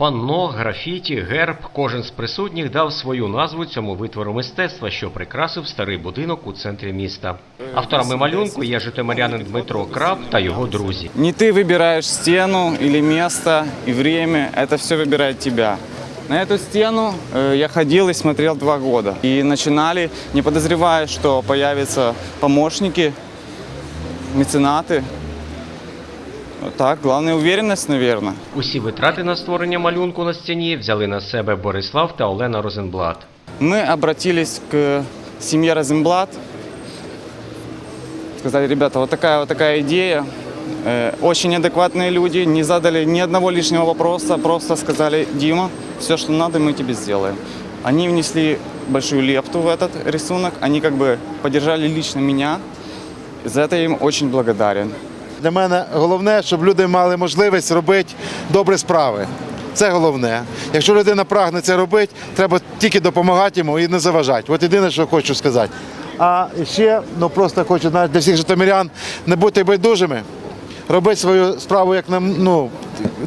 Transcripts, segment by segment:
Панно, графіті, герб. Кожен з присутніх дав свою назву цьому витвору мистецтва, що прикрасив старий будинок у центрі міста. Авторами малюнку є житомирянин Дмитро Краб та його друзі. Не ты выбираешь стену или место и время, это все выбирает тебя. На эту стену э, я ходил и смотрел два года. И начинали, не подозревая, что появятся помощники, меценаты. Вот Так, главная уверенность, наверное. Усі витрати на створення малюнку на стіні взяли на себе Борислав та Олена Розенблат. Мы обратились к семье Розенблат. Сказали, ребята, вот такая вот такая идея. Э, Очень адекватные люди, не задали ни одного лишнего вопроса, просто сказали, Дима, все, что надо, мы тебе сделаем. Они внесли большую лепту в этот рисунок, они как бы поддержали лично меня. За это я им очень благодарен. Для мене головне, щоб люди мали можливість робити добрі справи. Це головне. Якщо людина прагне це робити, треба тільки допомагати йому і не заважати. От єдине, що хочу сказати. А ще ну просто хочу для всіх житомирян не бути байдужими, робити свою справу як нам ну,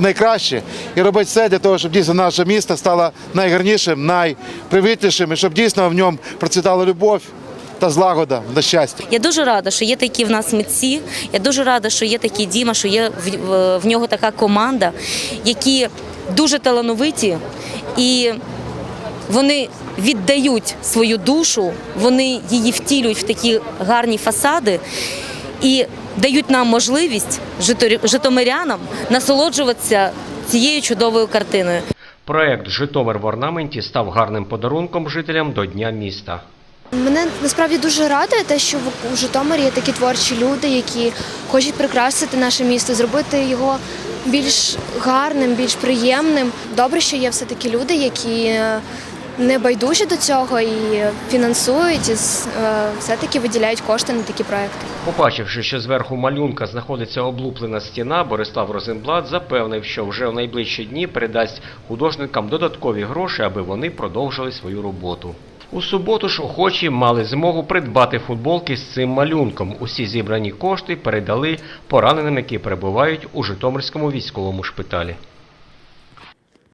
найкраще і робити все для того, щоб дійсно наше місто стало найгарнішим, найпривітнішим, і щоб дійсно в ньому процвітала любов та злагода та щастя. Я дуже рада, що є такі в нас митці. Я дуже рада, що є такий Діма, що є в, в, в нього така команда, які дуже талановиті і вони віддають свою душу, вони її втілюють в такі гарні фасади і дають нам можливість житомирянам насолоджуватися цією чудовою картиною. Проект Житомир в орнаменті став гарним подарунком жителям до Дня міста. Мене насправді дуже радує те, що в- Житомирі є такі творчі люди, які хочуть прикрасити наше місто, зробити його більш гарним, більш приємним. Добре, що є все таки люди, які е, не байдужі до цього і фінансують, і е, все-таки виділяють кошти на такі проекти. Побачивши, що зверху малюнка знаходиться облуплена стіна, Борислав Розенблат запевнив, що вже в найближчі дні передасть художникам додаткові гроші, аби вони продовжили свою роботу. У суботу ж охочі мали змогу придбати футболки з цим малюнком. Усі зібрані кошти передали пораненим, які перебувають у Житомирському військовому шпиталі.